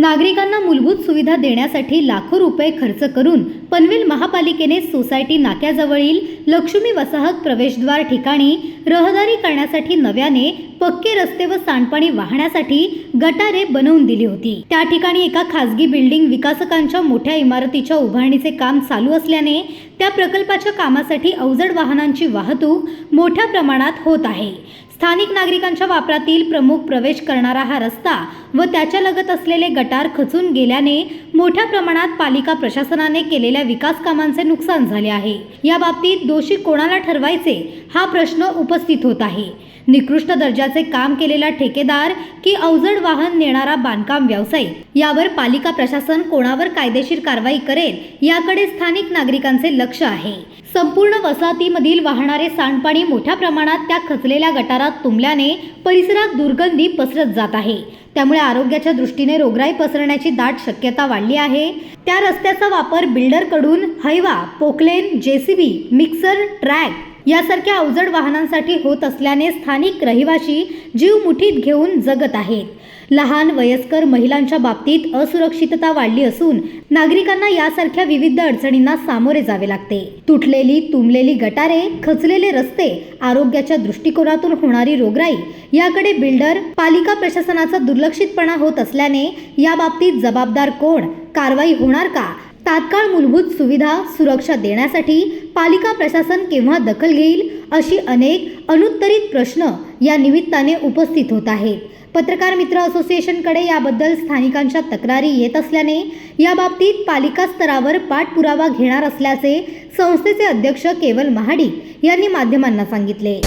नागरिकांना मूलभूत सुविधा देण्यासाठी लाखो रुपये खर्च करून पनवेल महापालिकेने सोसायटी नाक्याजवळील लक्ष्मी वसाहत प्रवेशद्वार ठिकाणी रहदारी करण्यासाठी नव्याने पक्के रस्ते व सांडपाणी वाहण्यासाठी गटारे बनवून दिली होती. त्या ठिकाणी एका खासगी बिल्डिंग विकासकांच्या मोठ्या इमारतीच्या उभारणीचे काम चालू असल्याने त्या प्रकल्पाच्या कामासाठी अवजड वाहनांची वाहतूक मोठ्या प्रमाणात होत आहे. स्थानिक नागरिकांच्या वापरातील प्रमुख प्रवेश करणारा हा रस्ता व त्याच्या लगत असलेले गटार खचून गेल्याने मोठ्या प्रमाणात पालिका प्रशासनाने केलेल्या विकास कामांचे नुकसान झाले आहे. या बाबतीत दोषी कोणाला ठरवायचे हा प्रश्न उपस्थित होत आहे. निकृष्ट दर्जाचे काम केलेला ठेकेदार की अवजड वाहन नेणारा बांधकाम व्यावसायिक यावर पालिका प्रशासन कोणावर कायदेशीर कारवाई करेल याकडे स्थानिक नागरिकांचे लक्ष आहे. संपूर्ण वसाहतीमधील वाहणारे सांडपाणी मोठ्या प्रमाणात त्या खचलेल्या गटारात तुंबल्याने परिसरात दुर्गंधी पसरत जात आहे. त्यामुळे आरोग्याच्या दृष्टीने रोगराई पसरण्याची दाट शक्यता वाढली आहे. त्या रस्त्याचा वापर बिल्डरकडून Hyva Poclain JCB mixer truck यासारख्या अवजड वाहनांसाठी होत असल्याने स्थानिक रहिवाशी जीव मुठीत घेऊन जगत आहेत. लहान वयस्कर महिलांच्या बाबतीत असुरक्षितता वाढली असून नागरिकांना यासारख्या विविध अडचणींना सामोरे जावे लागते. तुटलेली तुंबलेली गटारे खचलेले रस्ते आरोग्याच्या दृष्टिकोनातून होणारी रोगराई याकडे बिल्डर पालिका प्रशासनाचा दुर्लक्षितपणा होत असल्याने या बाबतीत जबाबदार कोण? कारवाई होणार का? तात्काळ मूलभूत सुविधा सुरक्षा देण्यासाठी पालिका प्रशासन केव्हा दखल घेईल अशी अनेक अनुत्तरित प्रश्न या निमित्ताने उपस्थित होत आहेत पत्रकार मित्र असोसिएशनकडे याबद्दल स्थानिकांच्या तक्रारी येत असल्याने याबाबतीत पालिका स्तरावर पाठपुरावा घेणार असल्याचे संस्थेचे अध्यक्ष केवल महाडिक यांनी माध्यमांना सांगितले.